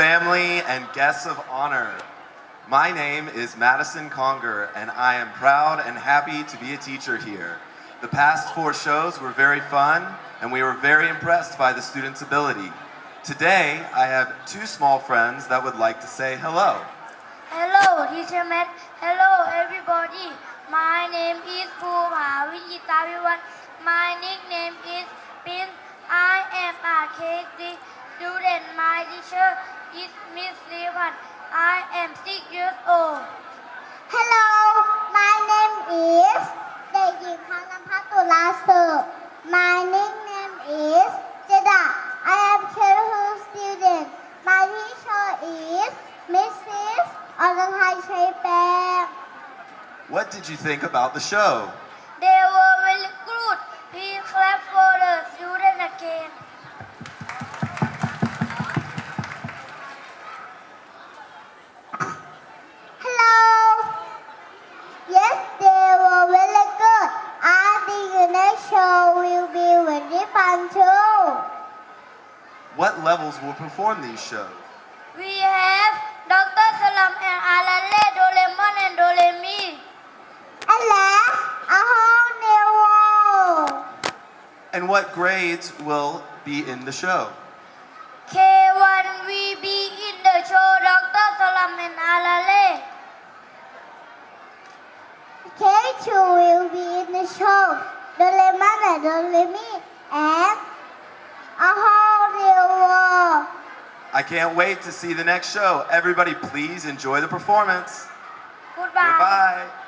family, and guests of honor. My name is Madison Conger, and I am proud and happy to be a teacher here. The past four shows were very fun, and we were very impressed by the students' ability. Today, I have two small friends that would like to say hello. Hello, teacher Matt. Hello, everybody. My name is Bhuma Vijitavivan. My nickname is Pin. I am a KC student. My teacher is Miss Levan. I am six years old. Hello, my name is เด็กหญิงพังนภัสตุลาสุข My nickname is Jada. I am childhood student. My teacher is Mrs. Oranghai What did you think about the show? They were really good. Please clap for the student again. show will be really fun too. What levels will perform these shows? We have Dr. Salam and Alale, Dolemon and Dolemi. And last, a whole new world. And what grades will be in the show? K1 will be in the show Dr. Salam and Alale. K2 will be in the show don't na me and a whole new world. I can't wait to see the next show. Everybody, please enjoy the performance. Goodbye. Goodbye.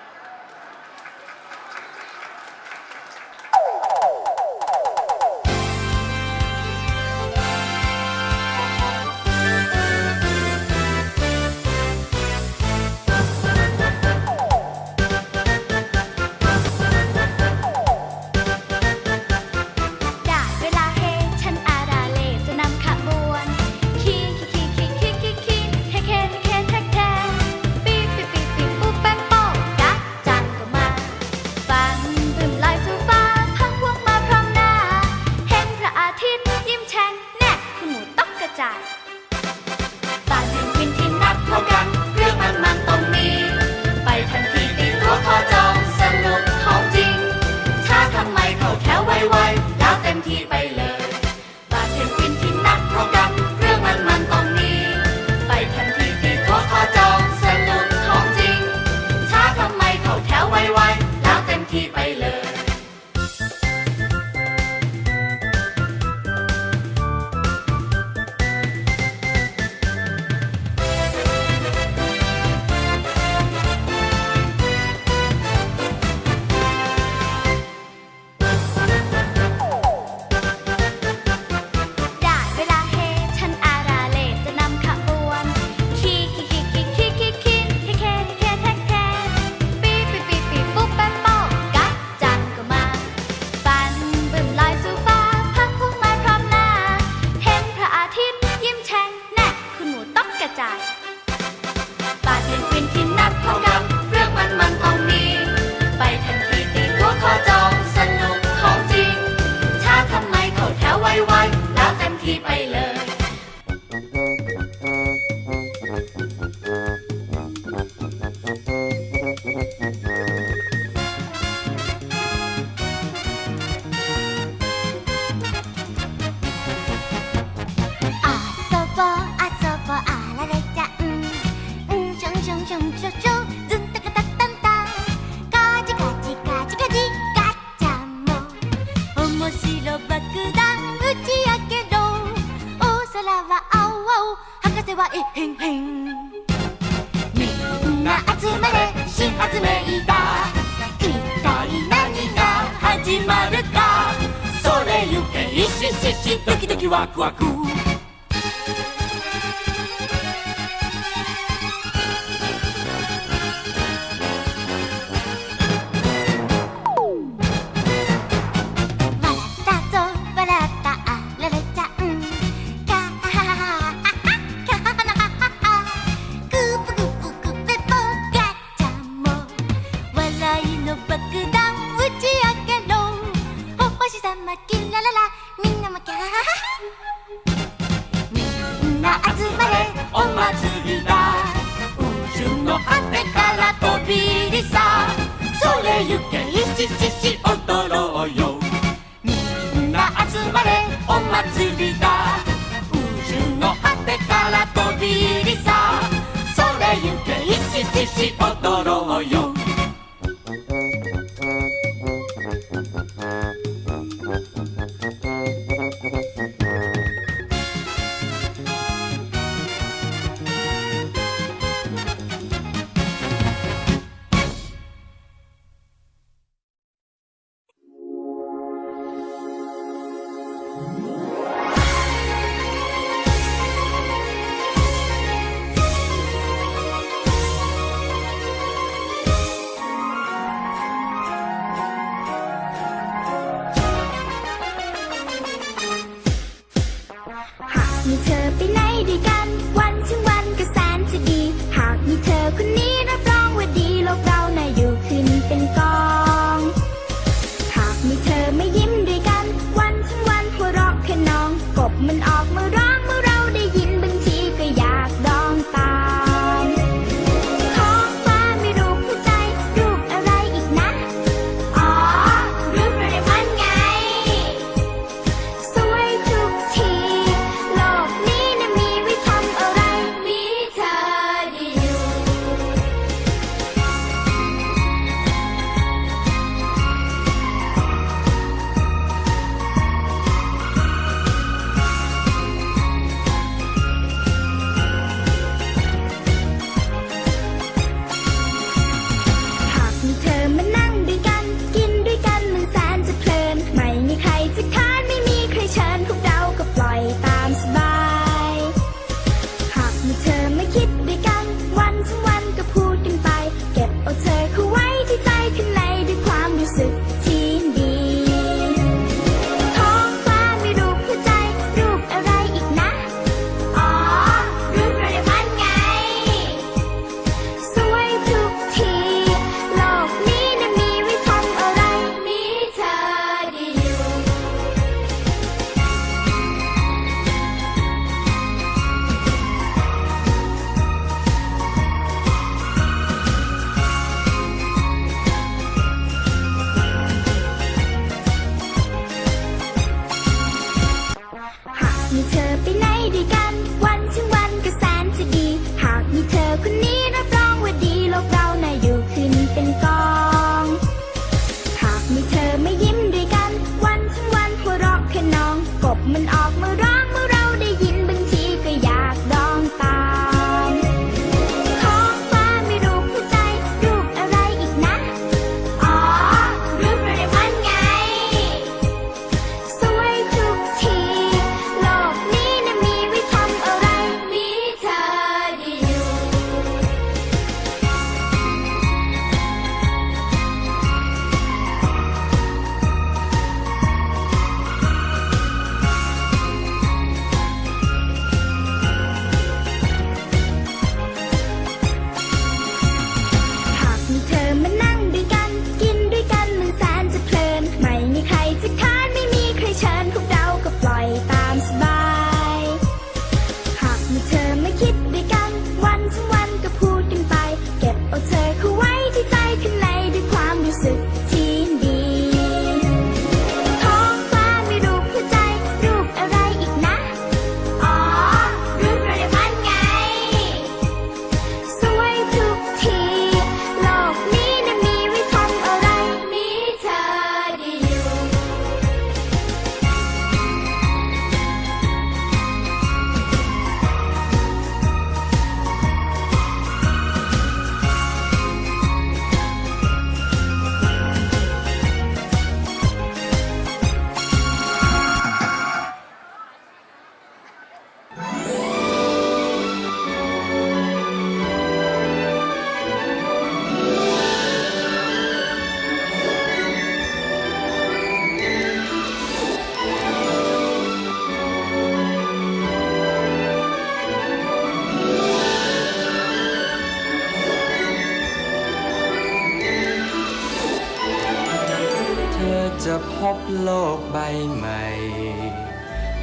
พบโลกใบใหม่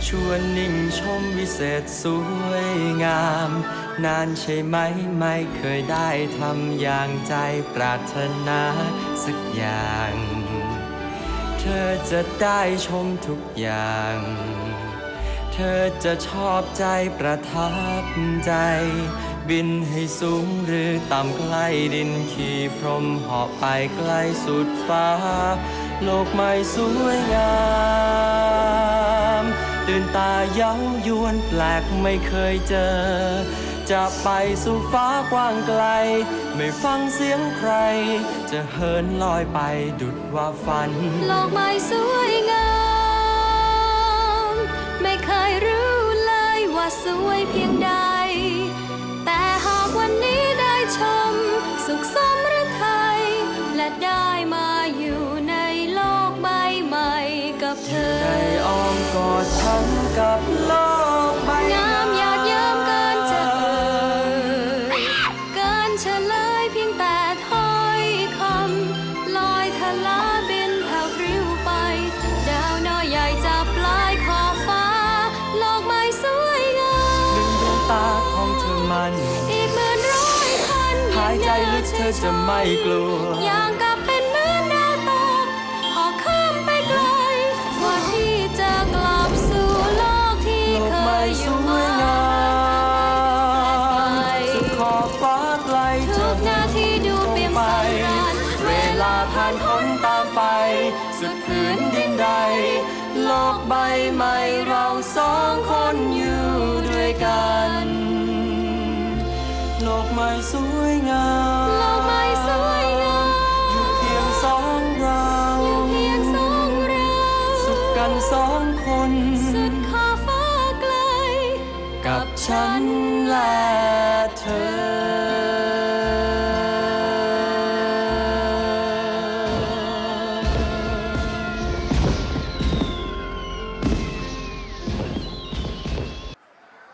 ชวนนิ่งชมวิเศษสวยงาม นานใช่ไหมไม่เคยได้ทำอย่างใจปรารถนาสักอย่าง เธอจะได้ชมทุกอย่าง เธอจะชอบใจประทับใจบินให้สูงหรือต่ำใกล้ดินขี่พรมเหาะไปไกลสุดฟ้า โลกใหม่สวยงาม ตื่นตาเย้ายวนแปลกไม่เคยเจอ จะไปสู่ฟ้ากว้างไกล ไม่ฟังเสียงใคร จะเหินลอยไปดุดว่าฝัน โลกใหม่สวยงาม ไม่เคยรู้เลยว่าสวยเพียงใด แต่หากวันนี้ได้ชม สุขสมหรือไทยและได้มา อในอ้อมกอดฉันกับโลกใบงามหยาดเยิ้มเกินจะเอ่ยเกินเฉลยเพียงแต่ถ้อยคำลอยทะลาบินแผ่วพริ้วไป ดาวน้อยใหญ่จะปลายขอบฟ้า โลกใหม่สวยงามหนึ่งดวงตาของเธอมัน อีกหมื่นร้อยพันหายใจลึกเธอจะไม่กลัว อย่าง ฉันและเธอ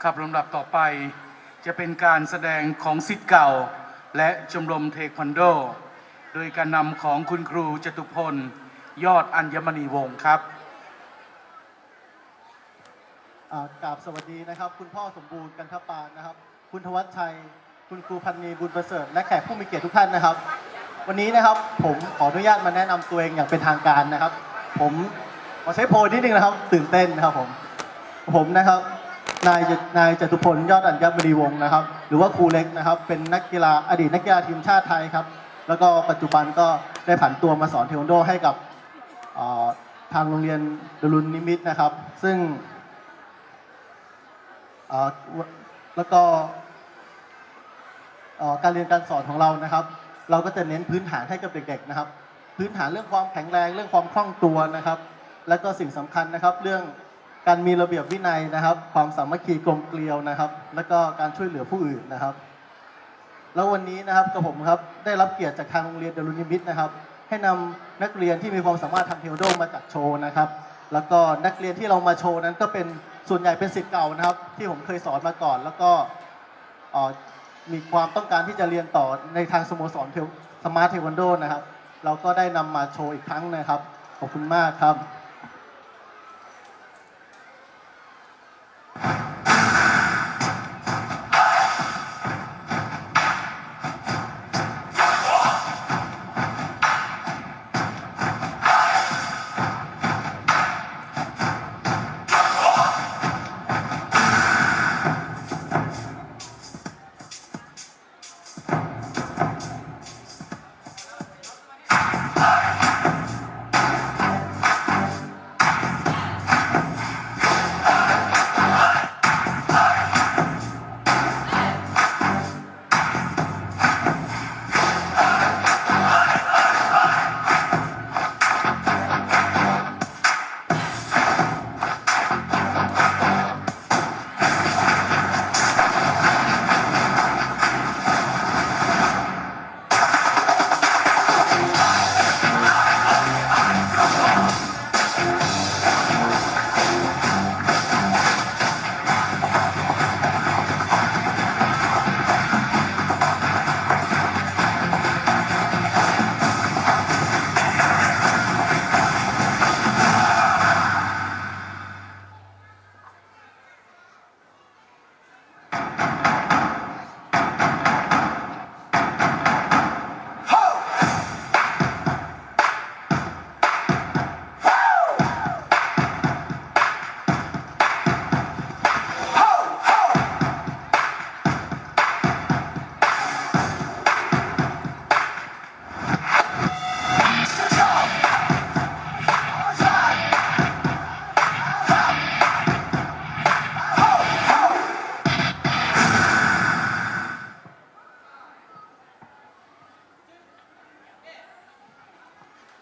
ครับลำดับต่อไปจะเป็นการแสดงของสิทธิ์เก่า และชมรมเทควันโด โดยการนำของคุณครูจตุพล ยอดอัญมณีวงศ์ครับ อ่า กราบสวัสดีนะครับ คุณพ่อสมบูรณ์กันทปานนะครับ คุณทวัชชัย คุณครูพันนีบุญประเสริฐและแขกผู้มีเกียรติทุกท่านนะครับ วันนี้นะครับผมขออนุญาตมาแนะนำตัวเองอย่างเป็นทางการนะครับ ผมขอใช้โพลนิดนึงนะครับ ตื่นเต้นนะครับผมผมนะครับนายนายจตุพลยอดอัญมณีวงศ์นะครับ หรือว่าครูเล็กนะครับ เป็นนักกีฬาอดีตนักกีฬาทีมชาติไทยครับ แล้วก็ปัจจุบันก็ได้ผันตัวมาสอนเทควันโดให้กับเอ่อทางโรงเรียนดรุนนิมิตนะครับ ซึ่ง แล้วก็การเรียนการสอนของเรานะครับ เราก็จะเน้นพื้นฐานให้กับเด็กๆนะครับ พื้นฐานเรื่องความแข็งแรง เรื่องความคล่องตัวนะครับ แล้วก็สิ่งสำคัญนะครับ เรื่องการมีระเบียบวินัยนะครับ ความสามัคคีกลมเกลียวนะครับ แล้วก็การช่วยเหลือผู้อื่นนะครับ แล้ววันนี้นะครับกับผมครับได้รับเกียรติจากทางโรงเรียนเดลุนิมิตนะครับ ให้นำนักเรียนที่มีความสามารถทางเทวโดมาจัดโชว์นะครับ แล้วก็นักเรียนที่เรามาโชว์นั้นก็เป็น ส่วนใหญ่เป็นสิทธิ์เก่านะครับ ที่ผมเคยสอนมาก่อน แล้วก็มีความต้องการที่จะเรียนต่อในทางสโมสรเทสมาร์ทเทควันโดนะครับ เราก็ได้นำมาโชว์อีกครั้งนะครับ ขอบคุณมากครับ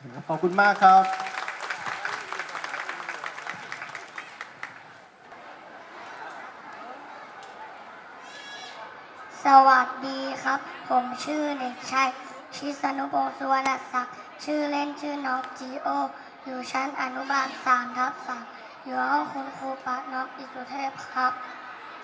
คุณมากครับ สวัสดีครับ ผมชื่อเด็กชายชิสนุพงศ์สุวรรณศักดิ์ชื่อเล่นชื่อน้องจีโอ อยู่ชั้นอนุบาลสามทับสามอยู่ห้องคุณครูปะน้องอิสุเทพครับ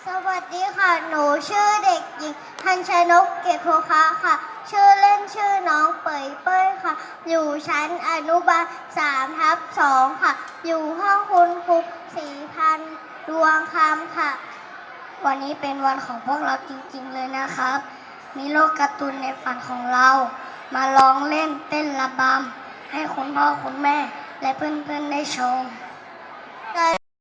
สวัสดีค่ะ หนูชื่อเด็กหญิงทันชนกเกตโพคะค่ะ ชื่อเล่นชื่อน้องเปยเป้ยค่ะ อยู่ชั้นอนุบาลสามทับสองค่ะ อยู่ห้องคุณครูสีพันดวงคำค่ะ วันนี้เป็นวันของพวกเราจริงๆเลยนะครับ มีโลกการ์ตูนในฝันของเรา มาร้องเล่นเต้นระบำให้คุณพ่อคุณแม่และเพื่อนๆได้ชม